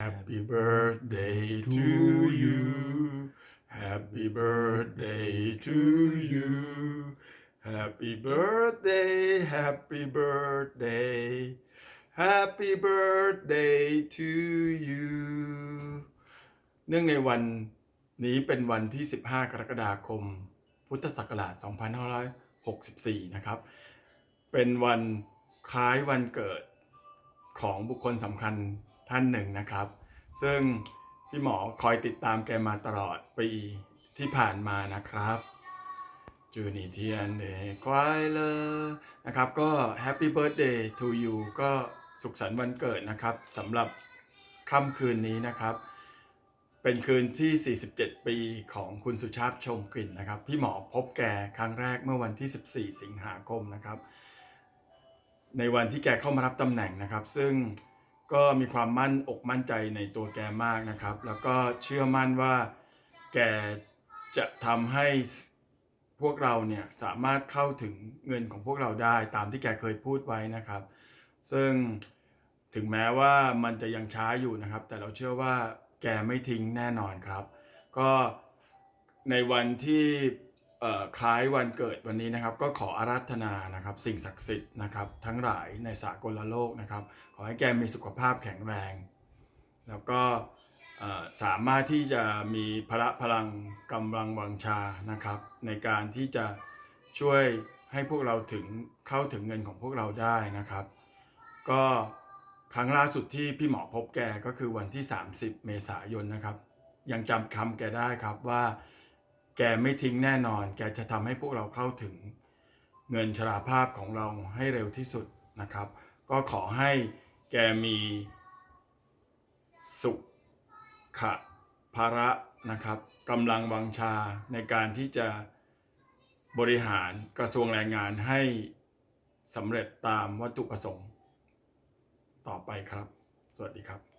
Happy birthday to you. Happy birthday to you. Happy birthday, happy birthday. Happy birthday to you เนื่องในวันนี้เป็นวันที่ 15 กรกฎาคม พุทธศักราช 2564 นะครับ เป็นวันคล้ายวันเกิดของบุคคลสำคัญ ท่านหนึ่งนะครับ ซึ่งพี่หมอคอยติดตามแกมาตลอดปีที่ผ่านมานะครับจูนีเทียนเดควายเลนะครับก็แฮปปี้เบิร์ a เดย์ทูยูก็สุขสันต์วันเกิดนะครับสำหรับค่ำคืนนี้นะครับ เป็นคืนที่ 47 ปีของคุณสุชาติชมกลิ่นนะครับ พี่หมอพบแกครั้งแรกเมื่อวันที่ 14 สิงหาคมนะครับ ในวันที่แกเข้ามารับตำแหน่งนะครับ ซึ่ง ก็มีความมั่นอกมั่นใจในตัวแกมากนะครับ แล้วก็เชื่อมั่นว่าแกจะทำให้พวกเราเนี่ยสามารถเข้าถึงเงินของพวกเราได้ตามที่แกเคยพูดไว้นะครับ ซึ่งถึงแม้ว่ามันจะยังช้าอยู่นะครับ แต่เราเชื่อว่าแกไม่ทิ้งแน่นอนครับ ก็ในวันที่ คล้ายวันเกิดวันนี้นะครับ ก็ขออาราธนานะครับ สิ่งศักดิ์สิทธิ์นะครับ ทั้งหลายในสากลโลกนะครับ ขอให้แกมีสุขภาพแข็งแรง แล้วก็สามารถที่จะมีพละพลังกำลังวังชานะครับ ในการที่จะช่วยให้พวกเราถึงเข้าถึงเงินของพวกเราได้นะครับ ก็ครั้งล่าสุดที่พี่หมอพบแกก็คือวันที่ 30 เมษายนนะครับ ยังจำคำแกได้ครับว่า แกไม่ทิ้งแน่นอน แกจะทำให้พวกเราเข้าถึงเงินชราภาพของเราให้เร็วที่สุดนะครับ ก็ขอให้แกมีสุขะภาระนะครับกำลังวังชาในการที่จะบริหารกระทรวงแรงงานให้สำเร็จตามวัตถุประสงค์ ต่อไปครับ สวัสดีครับ